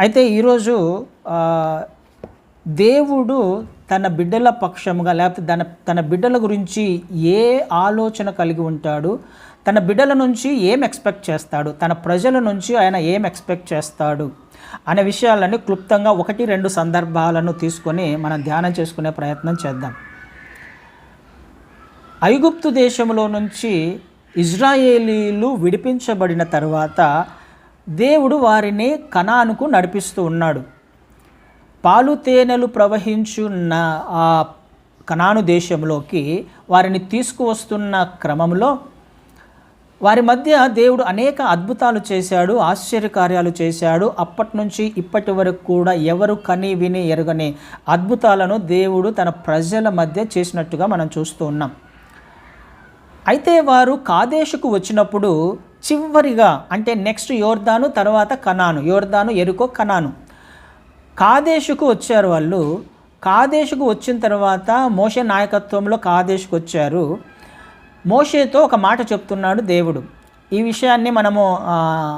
అయితే ఈరోజు దేవుడు తన బిడ్డల పక్షముగా లేకపోతే తన తన బిడ్డల గురించి ఏ ఆలోచన కలిగి ఉంటాడు తన బిడ్డల నుంచి ఏం ఎక్స్పెక్ట్ చేస్తాడు తన ప్రజల నుంచి ఆయన ఏం ఎక్స్పెక్ట్ చేస్తాడు అనే విషయాలన్నీ క్లుప్తంగా ఒకటి రెండు సందర్భాలను తీసుకొని మనం ధ్యానం చేసుకునే ప్రయత్నం చేద్దాం. ఐగుప్తు దేశంలో నుంచి ఇజ్రాయేలీలు విడిపించబడిన తర్వాత దేవుడు వారిని కణానుకు నడిపిస్తూ ఉన్నాడు. పాలు తేనెలు ప్రవహించున్న ఆ కణాను దేశంలోకి వారిని తీసుకువస్తున్న క్రమంలో వారి మధ్య దేవుడు అనేక అద్భుతాలు చేశాడు ఆశ్చర్యకార్యాలు చేశాడు. అప్పటి నుంచి ఇప్పటి వరకు కూడా ఎవరు కని విని ఎరగని అద్భుతాలను దేవుడు తన ప్రజల మధ్య చేసినట్టుగా మనం చూస్తూ ఉన్నాం. అయితే వారు కాదేశుకు వచ్చినప్పుడు చివరిగా అంటే నెక్స్ట్ యోర్దాను తర్వాత కనాను. యోర్దాను ఎరుకో కనాను. కాదేశుకు వచ్చారు వాళ్ళు. కాదేశుకు వచ్చిన తర్వాత మోషే నాయకత్వంలో కాదేశుకు వచ్చారు. మోషేతో ఒక మాట చెప్తున్నాడు దేవుడు. ఈ విషయాన్ని మనము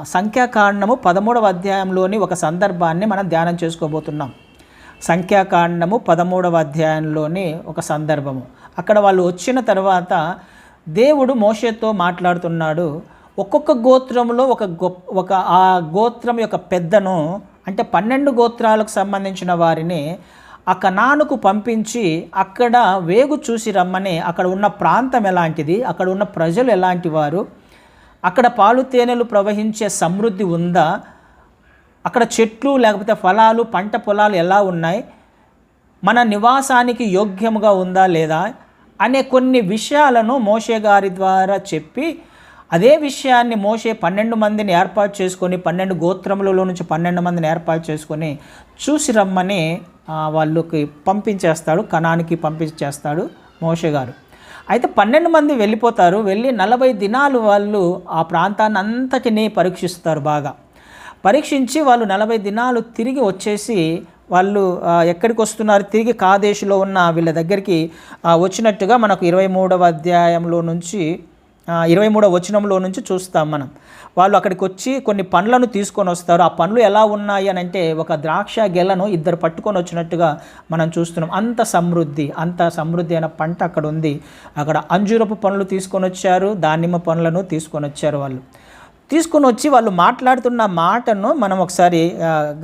సంఖ్యాకాండము పదమూడవ అధ్యాయంలోని ఒక సందర్భాన్ని మనం ధ్యానం చేసుకోబోతున్నాం. సంఖ్యాకాండము పదమూడవ అధ్యాయంలోని ఒక సందర్భము. అక్కడ వాళ్ళు వచ్చిన తర్వాత దేవుడు మోషేతో మాట్లాడుతున్నాడు. ఒక్కొక్క గోత్రంలో ఒక గొప్ప ఒక ఆ గోత్రం యొక్క పెద్దను అంటే పన్నెండు గోత్రాలకు సంబంధించిన వారిని ఆ కనానుకు పంపించి అక్కడ వేగు చూసి రమ్మని అక్కడ ఉన్న ప్రాంతం ఎలాంటిది అక్కడ ఉన్న ప్రజలు ఎలాంటి వారు అక్కడ పాలు తేనెలు ప్రవహించే సమృద్ధి ఉందా అక్కడ చెట్లు లేకపోతే ఫలాలు పంట పొలాలు ఎలా ఉన్నాయి మన నివాసానికి యోగ్యముగా ఉందా లేదా అనే కొన్ని విషయాలను మోషే గారి ద్వారా చెప్పి అదే విషయాన్ని మోషే పన్నెండు మందిని ఏర్పాటు చేసుకొని పన్నెండు గోత్రములలో నుంచి పన్నెండు మందిని ఏర్పాటు చేసుకొని చూసి రమ్మని వాళ్ళకి పంపించేస్తాడు కణానికి పంపించేస్తాడు మోషే గారు. అయితే పన్నెండు మంది వెళ్ళిపోతారు వెళ్ళి నలభై దినాలు వాళ్ళు ఆ ప్రాంతాన్ని అంతటినీ పరీక్షిస్తారు బాగా. పరీక్షించి వాళ్ళు నలభై దినాలు తిరిగి వచ్చేసి వాళ్ళు ఎక్కడికి వస్తున్నారు తిరిగి కాదేశులో ఉన్న వీళ్ళ దగ్గరికి వచ్చినట్టుగా మనకు ఇరవై మూడవ అధ్యాయంలో నుంచి ఇరవై మూడవ వచనంలో నుంచి చూస్తాం మనం. వాళ్ళు అక్కడికి వచ్చి కొన్ని పండ్లను తీసుకొని వస్తారు. ఆ పండ్లు ఎలా ఉన్నాయి అని అంటే ఒక ద్రాక్ష గెలను ఇద్దరు పట్టుకొని వచ్చినట్టుగా మనం చూస్తున్నాం. అంత సమృద్ధి అంత సమృద్ధి అయిన పంట అక్కడ ఉంది అక్కడ అంజూరపు పండ్లు తీసుకొని వచ్చారు దానిమ్మ పండ్లను తీసుకొని వచ్చారు వాళ్ళు. తీసుకొని వచ్చి వాళ్ళు మాట్లాడుతున్న మాటను మనం ఒకసారి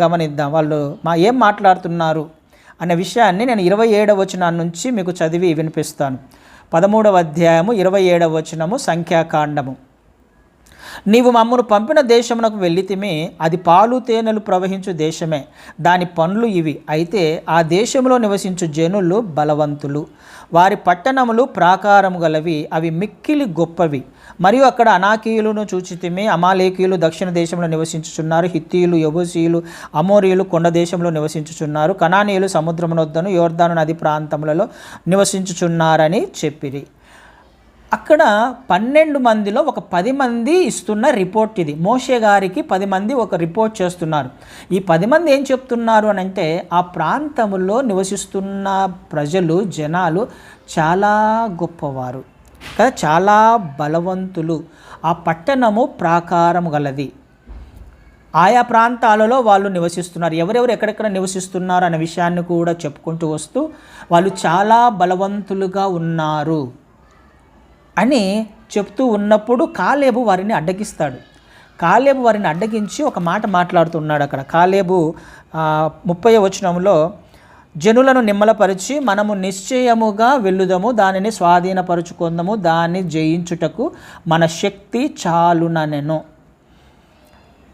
గమనిద్దాం. వాళ్ళు మా ఏం మాట్లాడుతున్నారు అనే విషయాన్ని నేను ఇరవై ఏడవ వచనాన్ని నుంచి మీకు చదివి వినిపిస్తాను. పదమూడవ అధ్యాయము ఇరవై ఏడవ వచనము సంఖ్యాకాండము. నీవు మమ్మను పంపిన దేశమునకు వెళ్ళితిమి అది పాలు తేనెలు ప్రవహించు దేశమే. దాని పనులు ఇవి. అయితే ఆ దేశంలో నివసించు జనులు బలవంతులు. వారి పట్టణములు ప్రాకారము గలవి అవి మిక్కిలి గొప్పవి. మరియు అక్కడ అనాకీయులను చూచితిమి అమాలేకీయులు దక్షిణ దేశంలో నివసించుచున్నారు హిత్తీయులు యబోసీయులు అమోరియులు కొండ దేశంలో నివసించుచున్నారు కనానీయులు సముద్రమునొద్దను యోర్ధాను నది ప్రాంతములలో నివసించుచున్నారని చెప్పిరి. అక్కడ పన్నెండు మందిలో ఒక పది మంది ఇస్తున్న రిపోర్ట్ ఇది. మోషే గారికి పది మంది ఒక రిపోర్ట్ చేస్తున్నారు. ఈ పది మంది ఏం చెప్తున్నారు అని అంటే ఆ ప్రాంతంలో నివసిస్తున్న ప్రజలు జనాలు చాలా గొప్పవారు. కదా చాలా బలవంతులు. ఆ పట్టణము ప్రాకారం గలది. ఆయా ప్రాంతాలలో వాళ్ళు నివసిస్తున్నారు. ఎవరెవరు ఎక్కడెక్కడ నివసిస్తున్నారు అనే విషయాన్ని కూడా చెప్పుకుంటూ వస్తూ వాళ్ళు చాలా బలవంతులుగా ఉన్నారు. అని చెప్తూ ఉన్నప్పుడు కాలేబు వారిని అడ్డగిస్తాడు. కాలేబు వారిని అడ్డగించి ఒక మాట మాట్లాడుతున్నాడు అక్కడ. కాలేబు ముప్పై వచనంలో జనులను నిమ్మలపరిచి మనము నిశ్చయముగా వెళ్ళుదము దానిని స్వాధీనపరుచుకుందాము దాన్ని జయించుటకు మన శక్తి చాలుననెను.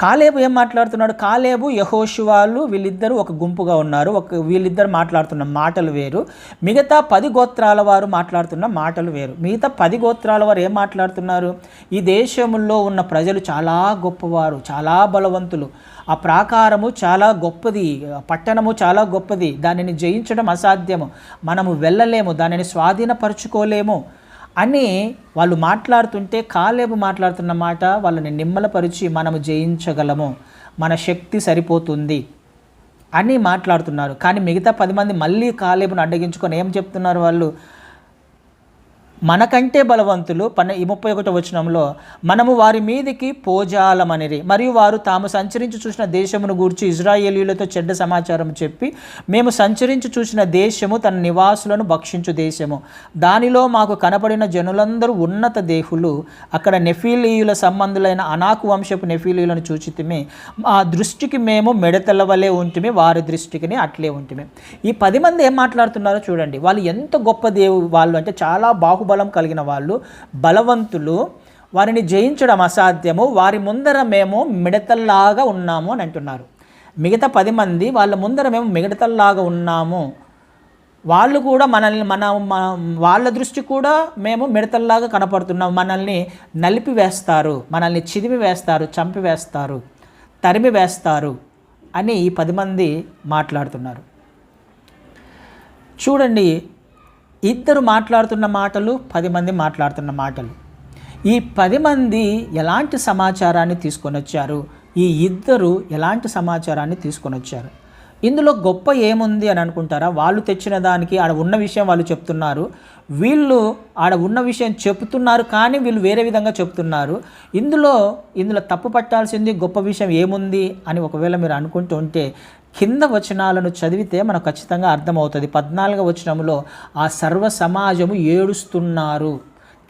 కాలేబు ఏం మాట్లాడుతున్నాడు? కాలేబు యహోషువాలు వీళ్ళిద్దరూ ఒక గుంపుగా ఉన్నారు. ఒక వీళ్ళిద్దరు మాట్లాడుతున్న మాటలు వేరు. మిగతా పది గోత్రాల వారు మాట్లాడుతున్న మాటలు వేరు. మిగతా పది గోత్రాల వారు ఏం మాట్లాడుతున్నారు? ఈ దేశంలో ఉన్న ప్రజలు చాలా గొప్పవారు చాలా బలవంతులు. ఆ ప్రాకారము చాలా గొప్పది పట్టణము చాలా గొప్పది. దానిని జయించడం అసాధ్యము. మనము వెళ్ళలేము దానిని స్వాధీనపరచుకోలేము. అని వాళ్ళు మాట్లాడుతుంటే కాలేబు మాట్లాడుతున్న మాట వాళ్ళని నిమ్మలపరిచి మనము జయించగలము మన శక్తి సరిపోతుంది అని మాట్లాడుతున్నారు. కానీ మిగతా పది మంది మళ్ళీ కాలేబును అడ్డగించుకొని ఏం చెప్తున్నారు వాళ్ళు? మనకంటే బలవంతులు పన్న ఈ ముప్పై ఒకటో వచనంలో మనము వారి మీదికి పోజాలమనిరి. మరియు వారు తాము సంచరించి చూసిన దేశమును గూర్చి ఇజ్రాయేలీలతో చెడ్డ సమాచారం చెప్పి మేము సంచరించి చూసిన దేశము తన నివాసులను భక్షించు దేశము. దానిలో మాకు కనపడిన జనులందరూ ఉన్నత దేహులు అక్కడ నెఫీలీయుల సంబంధులైన అనాకు వంశపు నెఫీలీయులను చూచితిమి. ఆ దృష్టికి మేము మెడతెల్లవలే ఉంటుమి వారి దృష్టికిని అట్లే ఉంటుమి. ఈ పది మంది ఏం మాట్లాడుతున్నారో చూడండి. వాళ్ళు ఎంత గొప్ప దేవు వాళ్ళు అంటే చాలా బాహుబలం కలిగిన వాళ్ళు బలవంతులు వారిని జయించడం అసాధ్యము వారి ముందర మేము మిడతల్లాగా ఉన్నాము అని అంటున్నారు. మిగతా పది మంది వాళ్ళ ముందర మేము మిగతల్లాగా ఉన్నాము. వాళ్ళు కూడా మనల్ని మన వాళ్ళ దృష్టి కూడా మేము మిడతల్లాగా కనపడుతున్నాం. మనల్ని నలిపి వేస్తారు మనల్ని చిదిమి వేస్తారు చంపి వేస్తారు తరిమి వేస్తారు అని ఈ పది మంది మాట్లాడుతున్నారు. చూడండి ఇద్దరు మాట్లాడుతున్న మాటలు పది మంది మాట్లాడుతున్న మాటలు. ఈ పది మంది ఎలాంటి సమాచారాన్ని తీసుకొని వచ్చారు? ఈ ఇద్దరు ఎలాంటి సమాచారాన్ని తీసుకొని వచ్చారు? ఇందులో గొప్ప ఏముంది అని అనుకుంటారా? వాళ్ళు తెచ్చిన దానికి ఆడ ఉన్న విషయం వాళ్ళు చెప్తున్నారు. వీళ్ళు ఆడ ఉన్న విషయం చెప్తున్నారు కానీ వీళ్ళు వేరే విధంగా చెప్తున్నారు. ఇందులో ఇందులో తప్పు పట్టాల్సింది గొప్ప విషయం ఏముంది అని ఒకవేళ మీరు అనుకుంటూ ఉంటే కింద వచనాలను చదివితే మనకు ఖచ్చితంగా అర్థమవుతుంది. పద్నాలుగో వచనంలో ఆ సర్వ సమాజము ఏడుస్తున్నారు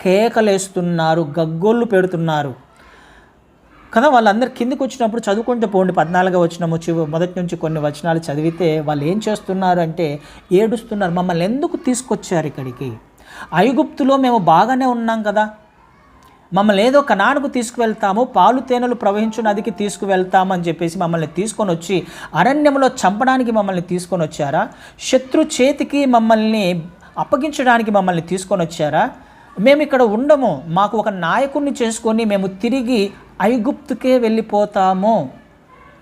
కేకలేస్తున్నారు గగ్గోళ్ళు పెడుతున్నారు. కదా వాళ్ళందరు కిందికి వచ్చినప్పుడు చదువుకుంటూ పోండి. పద్నాలుగో వచనము వచ్చి మొదటి నుంచి కొన్ని వచనాలు చదివితే వాళ్ళు ఏం చేస్తున్నారు అంటే ఏడుస్తున్నారు. మమ్మల్ని ఎందుకు తీసుకొచ్చారు ఇక్కడికి? ఐగుప్తులో మేము బాగానే ఉన్నాం కదా. మమ్మల్ని ఏదో కనానుకు తీసుకువెళ్తాము పాలు తేనెలు ప్రవహించు నదికి తీసుకువెళ్తాము అని చెప్పేసి మమ్మల్ని తీసుకొని వచ్చి అరణ్యంలో చంపడానికి మమ్మల్ని తీసుకొని వచ్చారా? శత్రు చేతికి మమ్మల్ని అప్పగించడానికి మమ్మల్ని తీసుకొని వచ్చారా? మేము ఇక్కడ ఉండము మాకు ఒక నాయకుడిని చేసుకొని మేము తిరిగి ఐగుప్తుకే వెళ్ళిపోతాము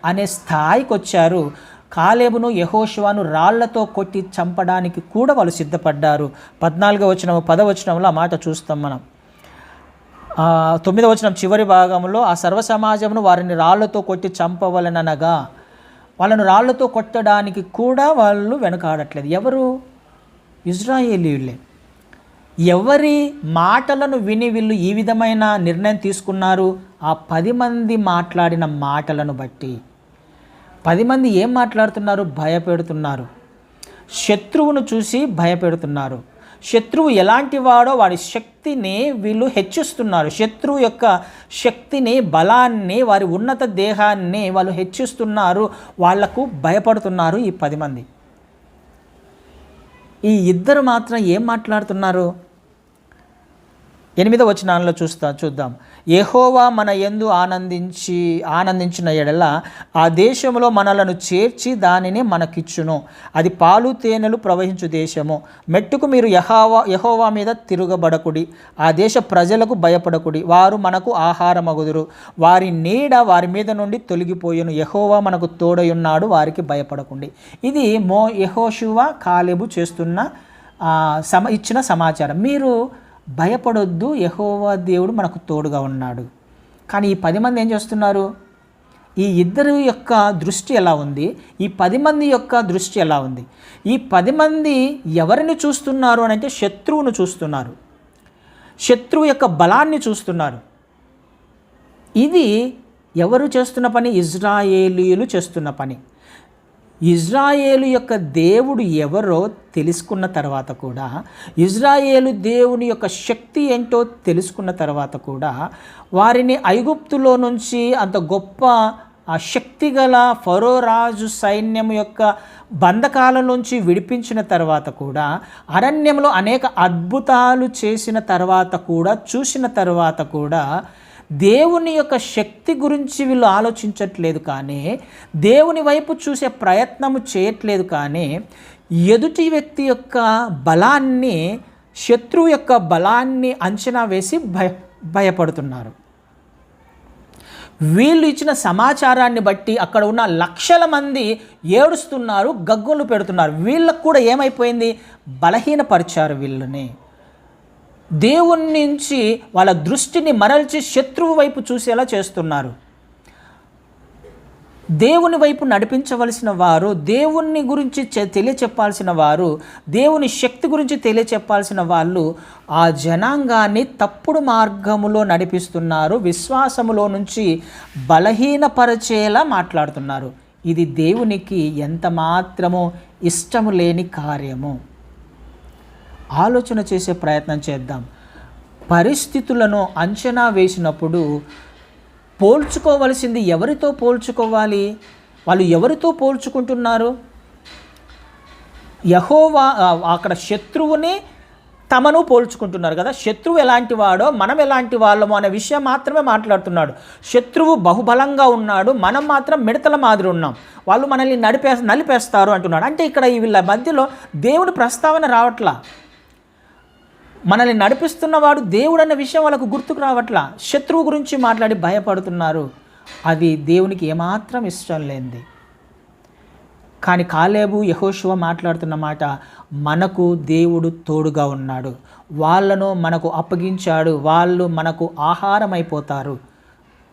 అనే స్థాయికి వచ్చారు. కాలేబును యహోశివాను రాళ్ళతో కొట్టి చంపడానికి కూడా వాళ్ళు సిద్ధపడ్డారు. పద్నాలుగో వచనము పదవచనంలో ఆ మాట చూస్తాం మనం. తొమ్మిదవ వచనం చివరి భాగంలో ఆ సర్వ సమాజమును వారిని రాళ్ళతో కొట్టి చంపవలననగా వాళ్ళను రాళ్ళతో కొట్టడానికి కూడా వాళ్ళు వెనకాడట్లేదు. ఎవరు? ఇజ్రాయేలీలే ఎవరి మాటలను విని వీళ్ళు ఈ విధమైన నిర్ణయం తీసుకున్నారు? ఆ పది మంది మాట్లాడిన మాటలను బట్టి. పది మంది ఏం మాట్లాడుతున్నారు? భయపెడుతున్నారు. శత్రువును చూసి భయపెడుతున్నారు. శత్రువు ఎలాంటి వాడో వాడి శక్తిని వీళ్ళు హెచ్చిస్తున్నారు. శత్రువు యొక్క శక్తిని బలాన్ని వారి ఉన్నత దేహాన్ని వాళ్ళు హెచ్చిస్తున్నారు. వాళ్ళకు భయపడుతున్నారు ఈ పది మంది. ఈ ఇద్దరు మాత్రం ఏం మాట్లాడుతున్నారు? ఎనిమిదవ వచనాల్లో చూస్తా చూద్దాం. ఎహోవా మన ఎందు ఆనందించి ఆనందించిన ఎడల ఆ దేశంలో మనలను చేర్చి దానిని మనకిచ్చును. అది పాలు తేనెలు ప్రవహించు దేశము. మెట్టుకు మీరు యహోవా యహోవా మీద తిరగబడకుడి. ఆ దేశ ప్రజలకు భయపడకుడి. వారు మనకు ఆహారమగుదురు. వారి నీడ వారి మీద నుండి తొలగిపోయెను. యహోవా మనకు తోడయున్నాడు వారికి భయపడకుండి. ఇది మో యహోశువ కాలేబు చేస్తున్న సమ ఇచ్చిన సమాచారం. మీరు భయపడొద్దు యహోవా దేవుడు మనకు తోడుగా ఉన్నాడు. కానీ ఈ పది మంది ఏం చేస్తున్నారు? ఈ ఇద్దరు యొక్క దృష్టి ఎలా ఉంది? ఈ పది మంది యొక్క దృష్టి ఎలా ఉంది? ఈ పది మంది ఎవరిని చూస్తున్నారు అని అంటే శత్రువును చూస్తున్నారు. శత్రువు యొక్క బలాన్ని చూస్తున్నారు. ఇది ఎవరు చేస్తున్న పని? ఇజ్రాయేలీయులు చేస్తున్న పని. ఇజ్రాయేలు యొక్క దేవుడు ఎవరో తెలుసుకున్న తర్వాత కూడా ఇజ్రాయేలు దేవుని యొక్క శక్తి ఏంటో తెలుసుకున్న తర్వాత కూడా వారిని ఐగుప్తులో నుంచి అంత గొప్ప ఆ శక్తి గల ఫరో రాజు సైన్యం యొక్క బంధకాల నుంచి విడిపించిన తర్వాత కూడా అరణ్యంలో అనేక అద్భుతాలు చేసిన తర్వాత కూడా చూసిన తర్వాత కూడా దేవుని యొక్క శక్తి గురించి వీళ్ళు ఆలోచించట్లేదు కానీ దేవుని వైపు చూసే ప్రయత్నము చేయట్లేదు కానీ ఎదుటి వ్యక్తి యొక్క బలాన్ని శత్రువు యొక్క బలాన్ని అంచనా వేసి భయ భయపడుతున్నారు. వీళ్ళు ఇచ్చిన సమాచారాన్ని బట్టి అక్కడ ఉన్న లక్షల మంది ఏడుస్తున్నారు గగ్గులు పెడుతున్నారు. వీళ్ళకు కూడా ఏమైపోయింది? బలహీనపరిచారు వీళ్ళని. దేవుని నుంచి వాళ్ళ దృష్టిని మరల్చి శత్రువు వైపు చూసేలా చేస్తున్నారు. దేవుని వైపు నడిపించవలసిన వారు దేవుని గురించి తెలియచెప్పాల్సిన వారు దేవుని శక్తి గురించి తెలియచెప్పాల్సిన వాళ్ళు ఆ జనాంగాన్ని తప్పుడు మార్గములో నడిపిస్తున్నారు విశ్వాసములో నుంచి బలహీనపరచేలా మాట్లాడుతున్నారు. ఇది దేవునికి ఎంత మాత్రమో ఇష్టము లేని కార్యము. ఆలోచన చేసే ప్రయత్నం చేద్దాం. పరిస్థితులను అంచనా వేసినప్పుడు పోల్చుకోవలసింది ఎవరితో పోల్చుకోవాలి? వాళ్ళు ఎవరితో పోల్చుకుంటున్నారు? యహోవా అక్కడ శత్రువుని తమను పోల్చుకుంటున్నారు కదా. శత్రువు ఎలాంటి వాడో మనం ఎలాంటి వాళ్ళమో అనే విషయం మాత్రమే మాట్లాడుతున్నాడు. శత్రువు బహుబలంగా ఉన్నాడు మనం మాత్రం మిడతల మాదిరి ఉన్నాం. వాళ్ళు మనల్ని నడిపే నలిపేస్తారు అంటున్నాడు. అంటే ఇక్కడ వీళ్ళ మధ్యలో దేవుని ప్రస్తావన రావట్లా. మనల్ని నడిపిస్తున్నవాడు దేవుడు అన్న విషయం వాళ్ళకు గుర్తుకు రావట్లా. శత్రువు గురించి మాట్లాడి భయపడుతున్నారు. అది దేవునికి ఏమాత్రం ఇష్టం లేనిది. కానీ కాలేబు యహోశివ మాట్లాడుతున్న మాట మనకు దేవుడు తోడుగా ఉన్నాడు. వాళ్ళను మనకు అప్పగించాడు. వాళ్ళు మనకు ఆహారం అయిపోతారు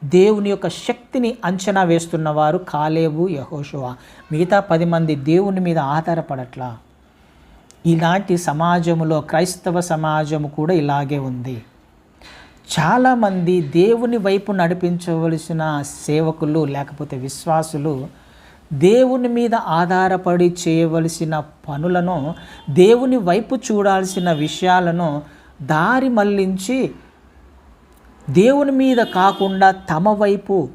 దేవుని యొక్క శక్తిని అంచనా వేస్తున్నవారు కాలేబు యహోశివ మిగతా పది మంది దేవుని మీద ఆధారపడట్లా. ఇలాంటి సమాజములో క్రైస్తవ సమాజము కూడా ఇలాగే ఉంది. చాలామంది దేవుని వైపు నడిపించవలసిన సేవకులు లేకపోతే విశ్వాసులు దేవుని మీద ఆధారపడి చేయవలసిన పనులను దేవుని వైపు చూడాల్సిన విషయాలను దారి మళ్ళించి దేవుని మీద కాకుండా తమ వైపు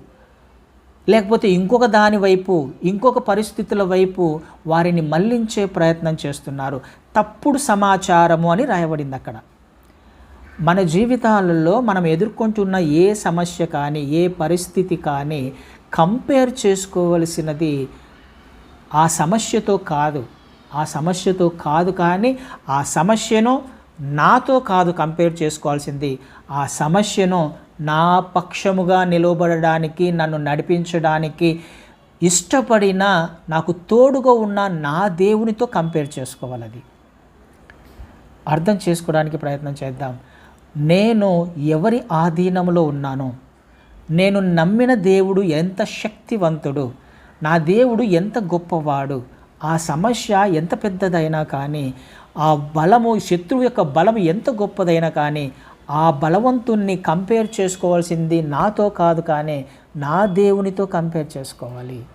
లేకపోతే ఇంకొక దాని వైపు ఇంకొక పరిస్థితుల వైపు వారిని మళ్ళించే ప్రయత్నం చేస్తున్నారు. తప్పుడు సమాచారము అని రాయబడింది అక్కడ. మన జీవితాలలో మనం ఎదుర్కొంటున్న ఏ సమస్య కానీ ఏ పరిస్థితి కానీ కంపేర్ చేసుకోవలసినది ఆ సమస్యతో కాదు. ఆ సమస్యతో కాదు కానీ ఆ సమస్యను నాతో కాదు కంపేర్ చేసుకోవాల్సింది. ఆ సమస్యను నా పక్షముగా నిలవబడడానికి నన్ను నడిపించడానికి ఇష్టపడిన నాకు తోడుగా ఉన్న నా దేవునితో కంపేర్ చేసుకోవాలి అది అర్థం చేసుకోవడానికి ప్రయత్నం చేద్దాం. నేను ఎవరి ఆధీనంలో ఉన్నాను నేను నమ్మిన దేవుడు ఎంత శక్తివంతుడు నా దేవుడు ఎంత గొప్పవాడు ఆ సమస్య ఎంత పెద్దదైనా కానీ ఆ బలము శత్రువు యొక్క బలము ఎంత గొప్పదైనా కానీ ఆ బలవంతుణ్ణి కంపేర్ చేసుకోవాల్సింది నాతో కాదు కానీ నా దేవునితో కంపేర్ చేసుకోవాలి.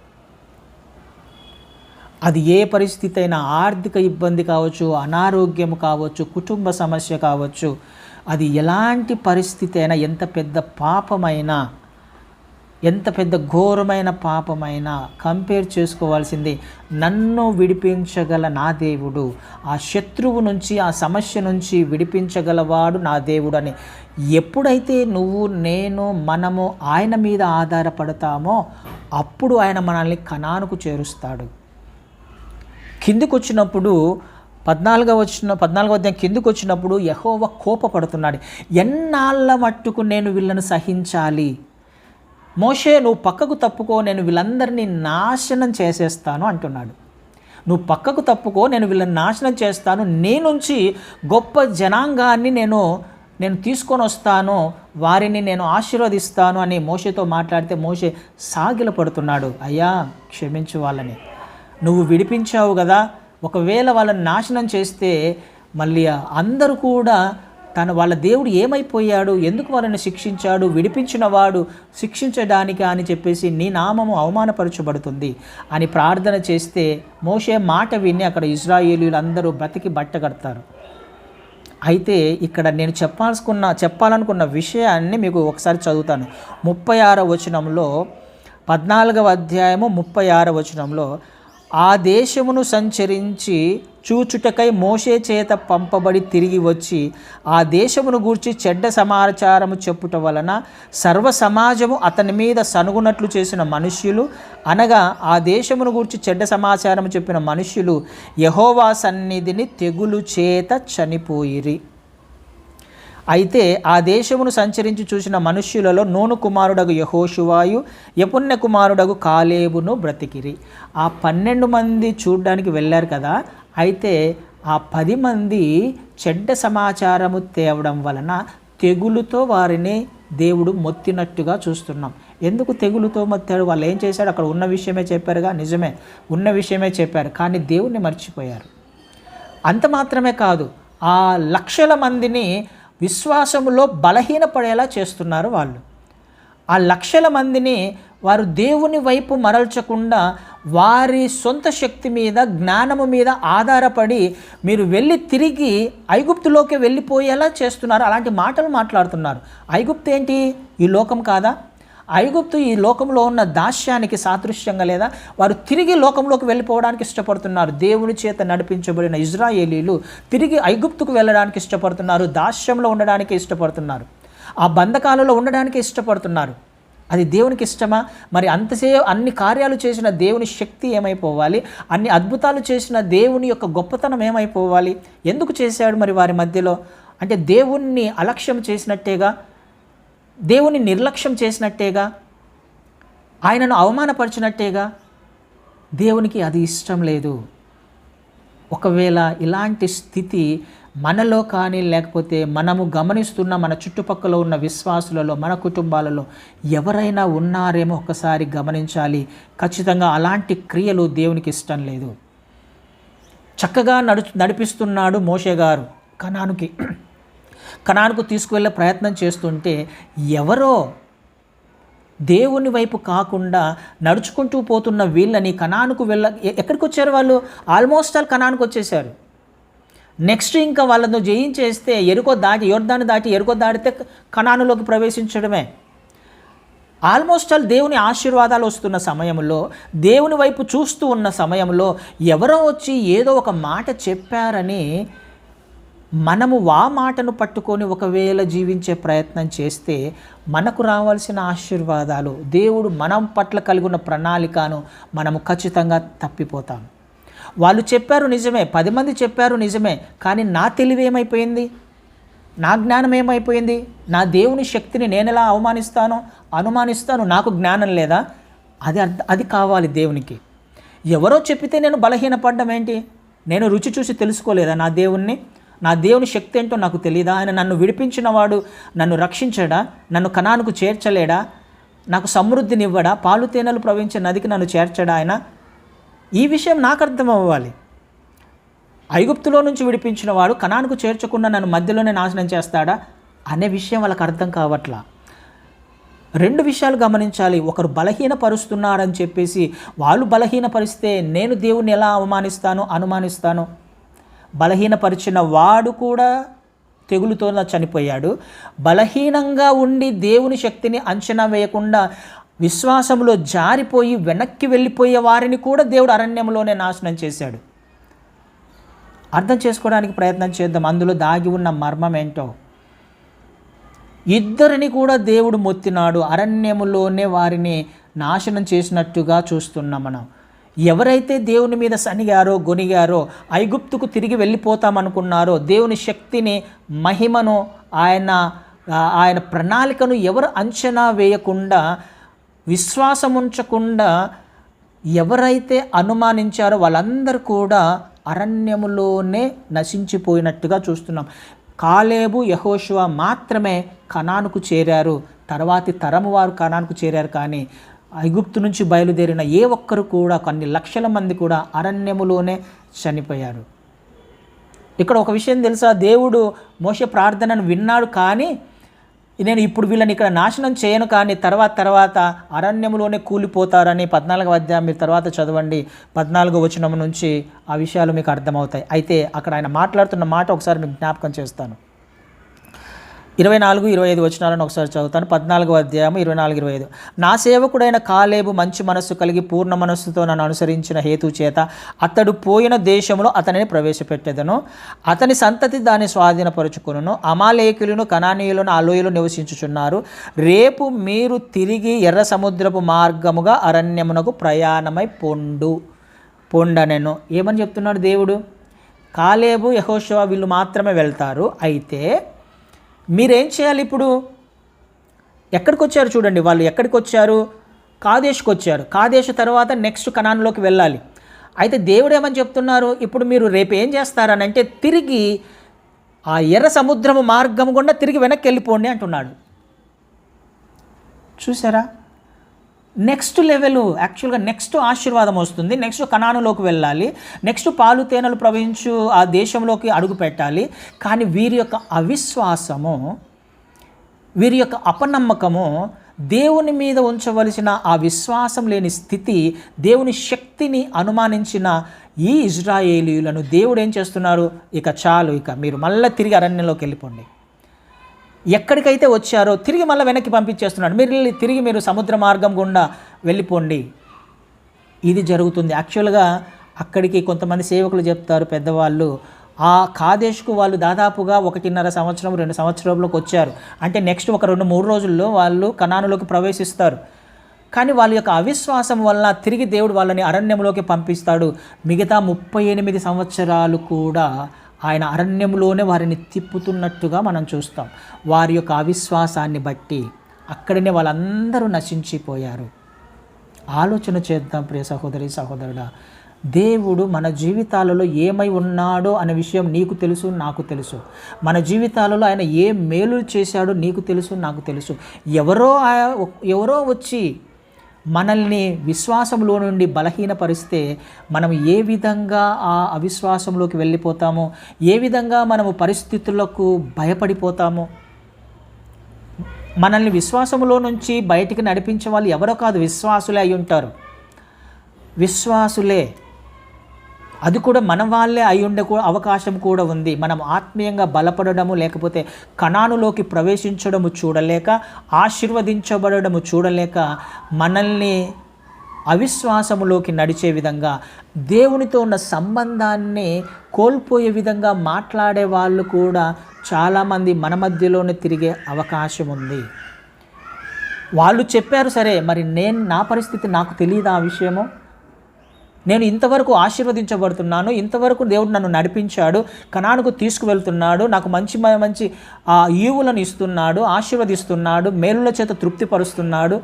అది ఏ పరిస్థితి అయినా ఆర్థిక ఇబ్బంది కావచ్చు అనారోగ్యం కావచ్చు కుటుంబ సమస్య కావచ్చు అది ఎలాంటి పరిస్థితి అయినా ఎంత పెద్ద పాపమైనా ఎంత పెద్ద ఘోరమైన పాపమైనా కంపేర్ చేసుకోవాల్సింది. నన్ను విడిపించగల నా దేవుడు ఆ శత్రువు నుంచి ఆ సమస్య నుంచి విడిపించగలవాడు నా దేవుడు అని ఎప్పుడైతే నువ్వు నేను మనము ఆయన మీద ఆధారపడతామో అప్పుడు ఆయన మనల్ని కణానుకు చేరుస్తాడు. కిందికి వచ్చినప్పుడు పద్నాలుగో వచ్చిన పద్నాలుగో అధ్యాయం కిందికి వచ్చినప్పుడు యహోవ కోపపడుతున్నాడు. ఎన్నాళ్ళ మట్టుకు నేను వీళ్ళను సహించాలి? మోషే నువ్వు పక్కకు తప్పుకో నేను వీళ్ళందరినీ నాశనం చేసేస్తాను అంటున్నాడు. నువ్వు పక్కకు తప్పుకో నేను వీళ్ళని నాశనం చేస్తాను. నేనుంచి గొప్ప జనాంగాన్ని నేను నేను తీసుకొని వస్తాను. వారిని నేను ఆశీర్వదిస్తాను అని మోషేతో మాట్లాడితే మోషే సాగిల పడుతున్నాడు. అయ్యా క్షమించు వాళ్ళని. నువ్వు విడిపించావు కదా. ఒకవేళ వాళ్ళని నాశనం చేస్తే మళ్ళీ అందరూ కూడా తను వాళ్ళ దేవుడు ఏమైపోయాడు? ఎందుకు వాళ్ళని శిక్షించాడు? విడిపించిన వాడు శిక్షించడానికి అని చెప్పేసి నీ నామము అవమానపరచబడుతుంది అని ప్రార్థన చేస్తే మోషే మాట విని అక్కడ ఇజ్రాయేలీలందరూ బ్రతికి బట్ట కడతారు. అయితే ఇక్కడ నేను చెప్పాల్సుకున్న చెప్పాలనుకున్న విషయాన్ని మీకు ఒకసారి చదువుతాను. ముప్పై ఆరో వచనంలో పద్నాలుగవ అధ్యాయము ముప్పై ఆరో వచనంలో ఆ దేశమును సంచరించి చూచుటకై మోషే చేత పంపబడి తిరిగి వచ్చి ఆ దేశమును గూర్చి చెడ్డ సమాచారము చెప్పుట వలన సర్వ సమాజము అతని మీద సనుగునట్లు చేసిన మనుష్యులు అనగా ఆ దేశమును గూర్చి చెడ్డ సమాచారము చెప్పిన మనుష్యులు యహోవా సన్నిధిని తెగులు చేత చనిపోయిరి. అయితే ఆ దేశమును సంచరించి చూసిన మనుష్యులలో నూను కుమారుడగు యహోషువాయు యపుణ్య కుమారుడగు కాలేబును బ్రతికిరి. ఆ పన్నెండు మంది చూడ్డానికి వెళ్ళారు కదా అయితే ఆ పది మంది చెడ్డ సమాచారము తేవడం వలన తెగులుతో వారిని దేవుడు మొత్తినట్టుగా చూస్తున్నాం. ఎందుకు తెగులుతో మొత్తాడు వాళ్ళు ఏం చేశాడు అక్కడ ఉన్న విషయమే చెప్పారుగా? నిజమే ఉన్న విషయమే చెప్పారు. కానీ దేవుణ్ణి మర్చిపోయారు. అంత మాత్రమే కాదు ఆ లక్షల మందిని విశ్వాసములో బలహీనపడేలా చేస్తున్నారు వాళ్ళు. ఆ లక్షల మందిని వారు దేవుని వైపు మరల్చకుండా వారి సొంత శక్తి మీద జ్ఞానము మీద ఆధారపడి మీరు వెళ్ళి తిరిగి ఐగుప్తులోకి వెళ్ళిపోయేలా చేస్తున్నారు. అలాంటి మాటలు మాట్లాడుతున్నారు. ఐగుప్తు ఏంటి? ఈ లోకం కాదా? ఐగుప్తు ఈ లోకంలో ఉన్న దాస్యానికి సాదృశ్యంగా లేదా వారు తిరిగి లోకంలోకి వెళ్ళిపోవడానికి ఇష్టపడుతున్నారు. దేవుని చేత నడిపించబడిన ఇజ్రాయేలీలు తిరిగి ఐగుప్తుకు వెళ్ళడానికి ఇష్టపడుతున్నారు. దాస్యంలో ఉండడానికి ఇష్టపడుతున్నారు. ఆ బంధకాలలో ఉండడానికి ఇష్టపడుతున్నారు. అది దేవునికి ఇష్టమా? మరి అంతసే అన్ని కార్యాలు చేసిన దేవుని శక్తి ఏమైపోవాలి? అన్ని అద్భుతాలు చేసిన దేవుని యొక్క గొప్పతనం ఏమైపోవాలి? ఎందుకు చేశాడు మరి వారి మధ్యలో? అంటే దేవుణ్ణి అలక్ష్యం చేసినట్టేగా దేవుని నిర్లక్ష్యం చేసినట్టేగా? ఆయనను అవమానపరిచినట్టేగా? దేవునికి అది ఇష్టం లేదు. ఒకవేళ ఇలాంటి స్థితి మనలో కానీ లేకపోతే మనము గమనిస్తున్న మన చుట్టుపక్కల ఉన్న విశ్వాసులలో మన కుటుంబాలలో ఎవరైనా ఉన్నారేమో ఒకసారి గమనించాలి. ఖచ్చితంగా అలాంటి క్రియలు దేవునికి ఇష్టం లేదు. చక్కగా నడు నడిపిస్తున్నాడు మోషే గారు. కణానికి కణానికి తీసుకువెళ్ళే ప్రయత్నం చేస్తుంటే ఎవరో దేవుని వైపు కాకుండా నడుచుకుంటూ పోతున్న వీళ్ళని కణానికి వెళ్ళ ఎక్కడికి వచ్చారు వాళ్ళు? ఆల్మోస్ట్ ఆల్ కణానికి వచ్చేసారు నెక్స్ట్ ఇంకా వాళ్ళను జయించేస్తే ఎరుకో దాటి యోర్ధాన్ని దాటి ఎరుకో దాటితే కణానులోకి ప్రవేశించడమే. ఆల్మోస్ట్ ఆల్ దేవుని ఆశీర్వాదాలు వస్తున్న సమయంలో దేవుని వైపు చూస్తూ ఉన్న సమయంలో ఎవరో వచ్చి ఏదో ఒక మాట చెప్పారని మనము వా మాటను పట్టుకొని ఒకవేళ జీవించే ప్రయత్నం చేస్తే మనకు రావాల్సిన ఆశీర్వాదాలు దేవుడు మనం పట్ల కలిగి ఉన్న ప్రణాళికను మనము ఖచ్చితంగా తప్పిపోతాం. వాళ్ళు చెప్పారు నిజమే పది మంది చెప్పారు నిజమే కానీ నా తెలివి ఏమైపోయింది? నా జ్ఞానం ఏమైపోయింది? నా దేవుని శక్తిని నేను ఎలా అవమానిస్తాను అనుమానిస్తాను నాకు జ్ఞానం లేదా? అది అది కావాలి దేవునికి. ఎవరో చెప్పితే నేను బలహీనపడ్డం ఏంటి? నేను రుచి చూసి తెలుసుకోలేదా నా దేవుణ్ణి? నా దేవుని శక్తి ఏంటో నాకు తెలియదా ఆయన నన్ను విడిపించినవాడు నన్ను రక్షించడా? నన్ను కణానికి చేర్చలేడా? నాకు సమృద్ధినివ్వడా? పాలు తేనెలు ప్రవహించే నదికి నన్ను చేర్చడా ఆయన? ఈ విషయం నాకు అర్థం అవ్వాలి ఐగుప్తులో నుంచి విడిపించిన వాడు కణానికి చేర్చకుండా నన్ను మధ్యలోనే నాశనం చేస్తాడా? అనే విషయం వాళ్ళకి అర్థం కావట్లా. రెండు విషయాలు గమనించాలి. ఒకరు బలహీనపరుస్తున్నారని చెప్పేసి వాళ్ళు బలహీనపరిస్తే నేను దేవుణ్ణి ఎలా అవమానిస్తాను అనుమానిస్తాను? బలహీనపరిచిన వాడు కూడా తెగులుతో చనిపోయాడు. బలహీనంగా ఉండి దేవుని శక్తిని అంచనా వేయకుండా విశ్వాసంలో జారిపోయి వెనక్కి వెళ్ళిపోయే వారిని కూడా దేవుడు అరణ్యంలోనే నాశనం చేశాడు. అర్థం చేసుకోవడానికి ప్రయత్నం చేద్దాం. అందులో దాగి ఉన్న మర్మం ఏంటో? ఇద్దరిని కూడా దేవుడు మొత్తినాడు. అరణ్యములోనే వారిని నాశనం చేసినట్టుగా చూస్తున్నాం మనం. ఎవరైతే దేవుని మీద సనిగారో గొనిగారో ఐగుప్తుకు తిరిగి వెళ్ళిపోతామనుకున్నారో దేవుని శక్తిని మహిమను ఆయన ఆయన ప్రణాళికను ఎవరు అంచనా వేయకుండా విశ్వాసం ఉంచకుండా ఎవరైతే అనుమానించారో వాళ్ళందరూ కూడా అరణ్యములోనే నశించిపోయినట్టుగా చూస్తున్నాం. కాలేబు యహోషువ మాత్రమే కణానుకు చేరారు. తర్వాతి తరము వారు కనానుకు చేరారు కానీ ఐగుప్తు నుంచి బయలుదేరిన ఏ ఒక్కరు కూడా కొన్ని లక్షల మంది కూడా అరణ్యములోనే చనిపోయారు. ఇక్కడ ఒక విషయం తెలుసా? దేవుడు మోసే ప్రార్థనను విన్నాడు కానీ నేను ఇప్పుడు వీళ్ళని ఇక్కడ నాశనం చేయను కానీ తర్వాత తర్వాత అరణ్యములోనే కూలిపోతారని పద్నాలుగవ అధ్యాయం మీరు తర్వాత చదవండి. పద్నాలుగో వచనం నుంచి ఆ విషయాలు మీకు అర్థమవుతాయి. అయితే అక్కడ ఆయన మాట్లాడుతున్న మాట ఒకసారి మీకు జ్ఞాపకం చేస్తాను. ఇరవై నాలుగు ఇరవై ఐదు వచనాలను ఒకసారి చదువుతాను. పద్నాలుగో అధ్యాయం ఇరవై నాలుగు ఇరవై ఐదు. నా సేవకుడైన కాలేబు మంచి మనస్సు కలిగి పూర్ణ మనస్సుతో నన్ను అనుసరించిన హేతు చేత అతడు పోయిన దేశంలో అతనిని ప్రవేశపెట్టెదను. అతని సంతతి దాన్ని స్వాధీనపరుచుకును అమాలేకులను కనానీయులను అలోయులు నివసించుచున్నారు. రేపు మీరు తిరిగి ఎర్ర సముద్రపు మార్గముగా అరణ్యమునకు ప్రయాణమై పొండు పొండనెను. ఏమని చెప్తున్నాడు దేవుడు? కాలేబు యహోషువ వీళ్ళు మాత్రమే వెళ్తారు. అయితే మీరేం చేయాలి ఇప్పుడు? ఎక్కడికి వచ్చారు చూడండి వాళ్ళు ఎక్కడికి వచ్చారు కాదేశ్కి వచ్చారు కాదేశ్ తర్వాత నెక్స్ట్ కణాన్లోకి వెళ్ళాలి. అయితే దేవుడు ఏమని చెప్తున్నారు? ఇప్పుడు మీరు రేపు ఏం చేస్తారని అంటే తిరిగి ఆ ఎర్ర సముద్రము మార్గం గుండా తిరిగి వెనక్కి వెళ్ళిపోండి అంటున్నాడు. చూసారా నెక్స్ట్ లెవెల్ యాక్చువల్గా నెక్స్ట్ ఆశీర్వాదం వస్తుంది. నెక్స్ట్ కణానులోకి వెళ్ళాలి. నెక్స్ట్ పాలు తేనెలు ప్రవహించు ఆ దేశంలోకి అడుగు పెట్టాలి. కానీ వీరి యొక్క అవిశ్వాసము వీరి యొక్క అపనమ్మకము దేవుని మీద ఉంచవలసిన ఆ విశ్వాసం లేని స్థితి దేవుని శక్తిని అనుమానించిన ఈ ఇజ్రాయేలీలను దేవుడు ఏం చేస్తున్నారు? ఇక చాలు ఇక మీరు మళ్ళీ తిరిగి అరణ్యంలోకి వెళ్ళిపోండి. ఎక్కడికైతే వచ్చారో తిరిగి మళ్ళీ వెనక్కి పంపించేస్తున్నాడు. మీరు వెళ్ళి తిరిగి మీరు సముద్ర మార్గం గుండా వెళ్ళిపోండి. ఇది జరుగుతుంది. యాక్చువల్గా అక్కడికి కొంతమంది సేవకులు చెప్తారు పెద్దవాళ్ళు ఆ కాదేశ్కు వాళ్ళు దాదాపుగా ఒకటిన్నర సంవత్సరం రెండు సంవత్సరంలోకి వచ్చారు. అంటే నెక్స్ట్ ఒక రెండు మూడు రోజుల్లో వాళ్ళు కణానులోకి ప్రవేశిస్తారు. కానీ వాళ్ళ యొక్క అవిశ్వాసం వల్ల తిరిగి దేవుడు వాళ్ళని అరణ్యంలోకి పంపిస్తాడు. మిగతా ముప్పై ఎనిమిది సంవత్సరాలు కూడా ఆయన అరణ్యంలోనే వారిని తిప్పుతున్నట్టుగా మనం చూస్తాం. వారి యొక్క అవిశ్వాసాన్ని బట్టి అక్కడనే వాళ్ళందరూ నశించిపోయారు. ఆలోచన చేద్దాం ప్రియ సహోదరి సహోదరుడా. దేవుడు మన జీవితాలలో ఏమై ఉన్నాడో అనే విషయం నీకు తెలుసు నాకు తెలుసు. మన జీవితాలలో ఆయన ఏ మేలు చేశాడో నీకు తెలుసు నాకు తెలుసు. ఎవరో ఎవరో వచ్చి మనల్ని విశ్వాసంలో నుండి బలహీనపరిస్తే మనం ఏ విధంగా ఆ అవిశ్వాసంలోకి వెళ్ళిపోతామో ఏ విధంగా మనము పరిస్థితులకు భయపడిపోతామో మనల్ని విశ్వాసములో నుంచి బయటికి నడిపించే వాళ్ళు ఎవరో కాదు విశ్వాసులే అయి ఉంటారు. విశ్వాసులే. అది కూడా మన వాళ్ళే అయి ఉండే కూడా అవకాశం కూడా ఉంది. మనం ఆత్మీయంగా బలపడడము లేకపోతే కణానులోకి ప్రవేశించడము చూడలేక ఆశీర్వదించబడము చూడలేక మనల్ని అవిశ్వాసములోకి నడిచే విధంగా దేవునితో ఉన్న సంబంధాన్ని కోల్పోయే విధంగా మాట్లాడే వాళ్ళు కూడా చాలామంది మన మధ్యలోనే తిరిగే అవకాశం ఉంది. వాళ్ళు చెప్పారు సరే మరి నేను నా పరిస్థితి నాకు తెలియదు ఆ విషయము? నేను ఇంతవరకు ఆశీర్వదించబడుతున్నాను ఇంతవరకు దేవుడు నన్ను నడిపించాడు కణానికి తీసుకువెళ్తున్నాడు నాకు మంచి మంచి ఆ ఈవులను ఇస్తున్నాడు ఆశీర్వదిస్తున్నాడు మేలుల చేత తృప్తిపరుస్తున్నాడు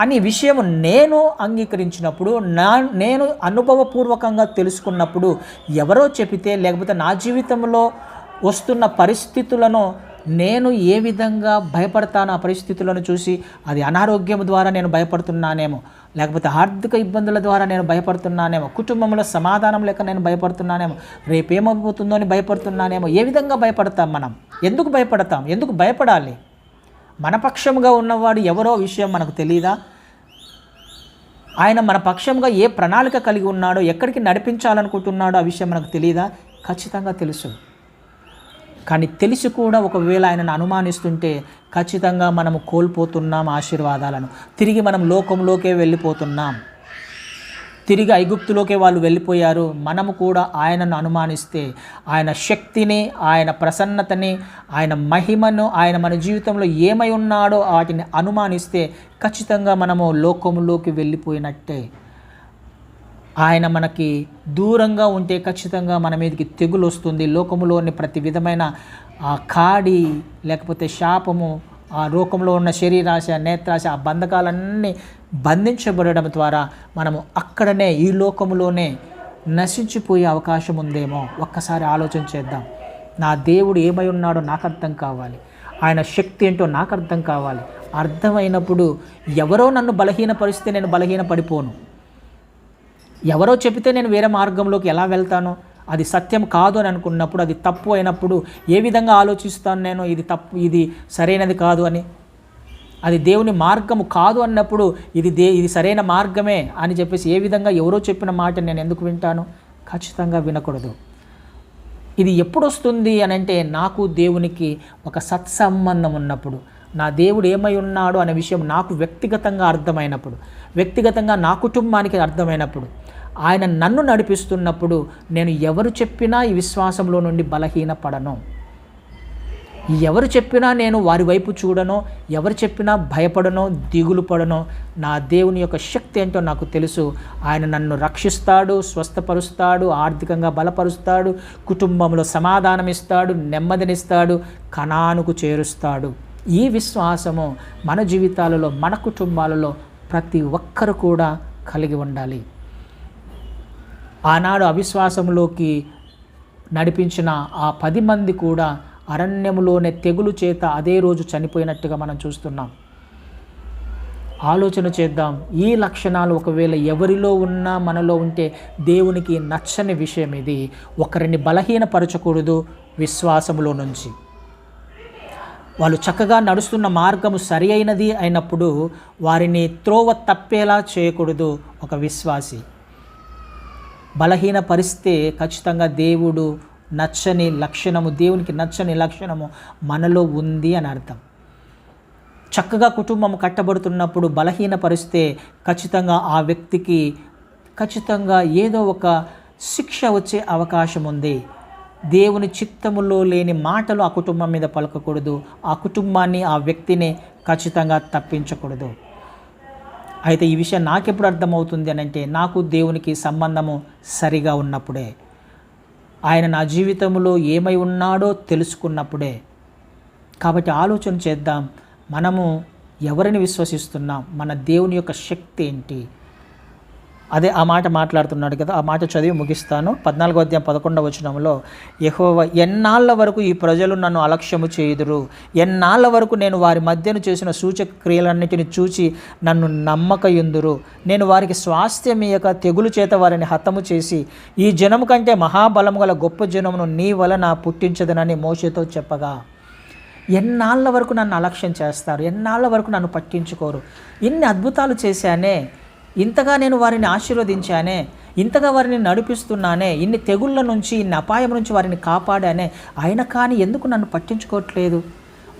అని విషయం నేను అంగీకరించినప్పుడు నా నేను అనుభవపూర్వకంగా తెలుసుకున్నప్పుడు ఎవరో చెబితే లేకపోతే నా జీవితంలో వస్తున్న పరిస్థితులను నేను ఏ విధంగా భయపడతాను ఆ పరిస్థితులను చూసి అది అనారోగ్యం ద్వారా నేను భయపడుతున్నానేమో లేకపోతే ఆర్థిక ఇబ్బందుల ద్వారా నేను భయపడుతున్నానేమో కుటుంబంలో సమాధానం లేక నేను భయపడుతున్నానేమో రేపేమవుతుందో అని భయపడుతున్నానేమో ఏ విధంగా భయపడతాం మనం? ఎందుకు భయపడతాం? ఎందుకు భయపడాలి? మన పక్షంగా ఉన్నవాడు ఎవరో విషయం మనకు తెలియదా ఆయన మన పక్షంగా ఏ ప్రణాళిక కలిగి ఉన్నాడో ఎక్కడికి నడిపించాలనుకుంటున్నాడో ఆ విషయం మనకు తెలియదా ఖచ్చితంగా తెలుసు. కానీ తెలిసి కూడా ఒకవేళ ఆయనను అనుమానిస్తుంటే ఖచ్చితంగా మనము కోల్పోతున్నాం ఆశీర్వాదాలను. తిరిగి మనం లోకంలోకే వెళ్ళిపోతున్నాం. తిరిగి ఐగుప్తులోకే వాళ్ళు వెళ్ళిపోయారు. మనము కూడా ఆయనను అనుమానిస్తే ఆయన శక్తిని ఆయన ప్రసన్నతని ఆయన మహిమను ఆయన మన జీవితంలో ఏమై ఉన్నాడో వాటిని అనుమానిస్తే ఖచ్చితంగా మనము లోకంలోకి వెళ్ళిపోయినట్టే. ఆయన మనకి దూరంగా ఉంటే ఖచ్చితంగా మన మీదకి తెగులు వస్తుంది లోకములోని ప్రతి విధమైన ఆ కాడి లేకపోతే శాపము ఆ లోకంలో ఉన్న శరీరాశ నేత్రాశ ఆ బంధకాలన్నీ బంధించబడడం ద్వారా మనము అక్కడనే ఈ లోకములోనే నశించిపోయే అవకాశం ఉందేమో ఒక్కసారి ఆలోచన చేద్దాం. నా దేవుడు ఏమై ఉన్నాడో నాకు అర్థం కావాలి. ఆయన శక్తి ఏంటో నాకు అర్థం కావాలి. అర్థమైనప్పుడు ఎవరో నన్ను బలహీనపరిస్తే నేను బలహీనపడిపోను. ఎవరో చెబితే నేను వేరే మార్గంలోకి ఎలా వెళ్తాను? అది సత్యం కాదు అని అనుకున్నప్పుడు అది తప్పు అయినప్పుడు ఏ విధంగా ఆలోచిస్తాను నేను? ఇది తప్పు ఇది సరైనది కాదు అని. అది దేవుని మార్గము కాదు అన్నప్పుడు ఇది దే ఇది సరైన మార్గమే అని చెప్పేసి ఏ విధంగా ఎవరో చెప్పిన మాట నేను ఎందుకు వింటాను? ఖచ్చితంగా వినకూడదు. ఇది ఎప్పుడు వస్తుంది అని అంటే నాకు దేవునికి ఒక సత్సంబంధం ఉన్నప్పుడు నా దేవుడు ఏమై ఉన్నాడు అనే విషయం నాకు వ్యక్తిగతంగా అర్థమైనప్పుడు వ్యక్తిగతంగా నా కుటుంబానికి అర్థమైనప్పుడు ఆయన నన్ను నడిపిస్తున్నప్పుడు నేను ఎవరు చెప్పినా ఈ విశ్వాసంలో నుండి బలహీనపడను. ఎవరు చెప్పినా నేను వారి వైపు చూడనో ఎవరు చెప్పినా భయపడనో దిగులు పడనో. నా దేవుని యొక్క శక్తి ఏంటో నాకు తెలుసు. ఆయన నన్ను రక్షిస్తాడు స్వస్థపరుస్తాడు ఆర్థికంగా బలపరుస్తాడు కుటుంబంలో సమాధానం ఇస్తాడు నెమ్మదినిస్తాడు కణానుకు చేరుస్తాడు. ఈ విశ్వాసము మన జీవితాలలో మన కుటుంబాలలో ప్రతి ఒక్కరు కూడా కలిగి ఉండాలి. ఆనాడు అవిశ్వాసంలోకి నడిపించిన ఆ పది మంది కూడా అరణ్యములోనే తెగులు చేత అదే రోజు చనిపోయినట్టుగా మనం చూస్తున్నాం. ఆలోచన చేద్దాం. ఈ లక్షణాలు ఒకవేళ ఎవరిలో ఉన్నా మనలో ఉంటే దేవునికి నచ్చని విషయం ఇది. ఒకరిని బలహీనపరచకూడదు విశ్వాసములో నుంచి. వాళ్ళు చక్కగా నడుస్తున్న మార్గము సరి అయినది అయినప్పుడు వారిని త్రోవ తప్పేలా చేయకూడదు ఒక విశ్వాసి. బలహీనపరిస్తే ఖచ్చితంగా దేవుడు నచ్చని లక్షణము దేవునికి నచ్చని లక్షణము మనలో ఉంది అని అర్థం. చక్కగా కుటుంబం కట్టబడుతున్నప్పుడు బలహీనపరిస్తే ఖచ్చితంగా ఆ వ్యక్తికి ఖచ్చితంగా ఏదో ఒక శిక్ష వచ్చే అవకాశం ఉంది. దేవుని చిత్తములో లేని మాటలు ఆ కుటుంబం మీద పలకకూడదు. ఆ కుటుంబాన్ని ఆ వ్యక్తిని ఖచ్చితంగా తప్పించకూడదు. అయితే ఈ విషయం నాకెప్పుడు అర్థమవుతుంది అని అంటే నాకు దేవునికి సంబంధము సరిగా ఉన్నప్పుడే. ఆయన నా జీవితంలో ఏమై ఉన్నాడో తెలుసుకున్నప్పుడే. కాబట్టి ఆలోచన చేద్దాం. మనము ఎవరిని విశ్వసిస్తున్నాం? మన దేవుని యొక్క శక్తి ఏంటి? అదే ఆ మాట మాట్లాడుతున్నాడు కదా ఆ మాట చదివి ముగిస్తాను. పద్నాలుగో అధ్యాయం పదకొండవ వచనంలో యెహోవా ఎన్నాళ్ళ వరకు ఈ ప్రజలు నన్ను అలక్ష్యము చేయుదురు? ఎన్నాళ్ళ వరకు నేను వారి మధ్యను చేసిన సూచక క్రియలన్నిటిని చూచి నన్ను నమ్మకయుందురు? నేను వారికి స్వాస్థ్యం తెగులు చేత వారిని హతము చేసి ఈ జనము కంటే మహాబలము గల గొప్ప జనమును నీ వలన పుట్టించదనని మోషతో చెప్పగా ఎన్నాళ్ళ వరకు నన్ను అలక్ష్యం చేస్తారు? ఎన్నాళ్ళ వరకు నన్ను పట్టించుకోరు? ఇన్ని అద్భుతాలు చేశానే ఇంతగా నేను వారిని ఆశీర్వదించానే ఇంతగా వారిని నడిపిస్తున్నానే ఇన్ని తెగుళ్ళ నుంచి ఇన్ని అపాయం నుంచి వారిని కాపాడానే ఆయన కానీ ఎందుకు నన్ను పట్టించుకోవట్లేదు?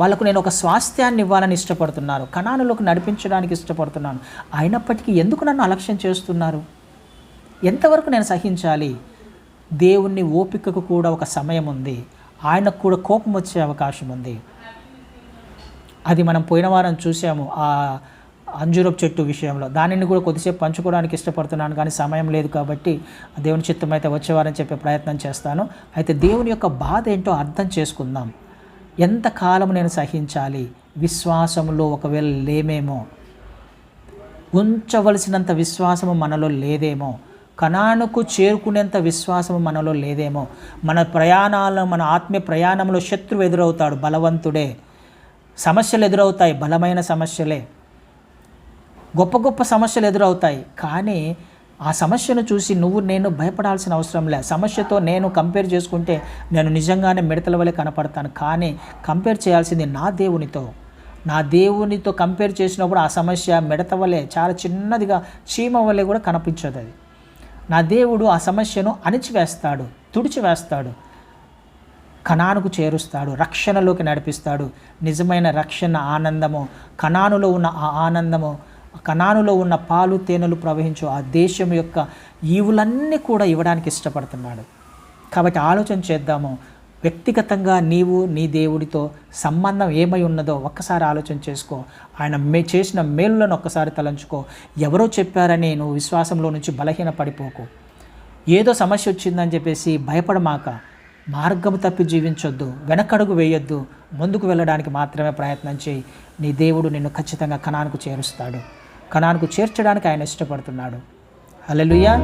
వాళ్ళకు నేను ఒక స్వాస్థ్యాన్ని ఇవ్వాలని ఇష్టపడుతున్నాను కణానులకు నడిపించడానికి ఇష్టపడుతున్నాను. అయినప్పటికీ ఎందుకు నన్ను అలక్ష్యం చేస్తున్నారు? ఎంతవరకు నేను సహించాలి? దేవుణ్ణి ఓపికకు కూడా ఒక సమయం ఉంది. ఆయనకు కూడా కోపం వచ్చే అవకాశం ఉంది. అది మనం పోయిన వారం చూసాము ఆ అంజూరపు చెట్టు విషయంలో దానిని కూడా కొద్దిసేపు పంచుకోవడానికి ఇష్టపడుతున్నాను కానీ సమయం లేదు కాబట్టి దేవుని చిత్తం అయితే వచ్చేవారని చెప్పే ప్రయత్నం చేస్తాను. అయితే దేవుని యొక్క బాధ ఏంటో అర్థం చేసుకుందాం. ఎంతకాలం నేను సహించాలి? విశ్వాసంలో ఒకవేళ లేమేమో? ఉంచవలసినంత విశ్వాసము మనలో లేదేమో? కణానుకు చేరుకునేంత విశ్వాసము మనలో లేదేమో? మన ప్రయాణాలు మన ఆత్మీయ ప్రయాణంలో శత్రువు ఎదురవుతాడు బలవంతుడే. సమస్యలు ఎదురవుతాయి బలమైన సమస్యలే. గొప్ప గొప్ప సమస్యలు ఎదురవుతాయి. కానీ ఆ సమస్యను చూసి నువ్వు నేను భయపడాల్సిన అవసరం లే. సమస్యతో నేను కంపేర్ చేసుకుంటే నేను నిజంగానే మిడతల వలె కనపడతాను. కానీ కంపేర్ చేయాల్సింది నా దేవునితో. నా దేవునితో కంపేర్ చేసినప్పుడు ఆ సమస్య మిడత వలె చాలా చిన్నదిగా చీమ వలె కూడా కనిపించదు అది. నా దేవుడు ఆ సమస్యను అణిచివేస్తాడు తుడిచివేస్తాడు కణానుకు చేరుస్తాడు రక్షణలోకి నడిపిస్తాడు. నిజమైన రక్షణ ఆనందము కణానులో ఉన్న ఆ ఆనందము కణానులో ఉన్న పాలు తేనెలు ప్రవహించు ఆ దేశం యొక్క ఈవులన్నీ కూడా ఇవ్వడానికి ఇష్టపడుతున్నాడు. కాబట్టి ఆలోచన చేద్దాము. వ్యక్తిగతంగా నీవు నీ దేవుడితో సంబంధం ఏమై ఉన్నదో ఒక్కసారి ఆలోచన చేసుకో. ఆయన మే చేసిన మేలులను ఒక్కసారి తలంచుకో. ఎవరో చెప్పారని నువ్వు విశ్వాసంలో నుంచి బలహీన పడిపోకు ఏదో సమస్య వచ్చిందని చెప్పేసి భయపడమాక. మార్గం తప్పి జీవించొద్దు. వెనకడుగు వేయొద్దు. ముందుకు వెళ్ళడానికి మాత్రమే ప్రయత్నం చేయి. నీ దేవుడు నిన్ను ఖచ్చితంగా కణానికి చేరుస్తాడు. కణానికి చేర్చడానికి ఆయన ఇష్టపడుతున్నాడు. హల్లెలూయా.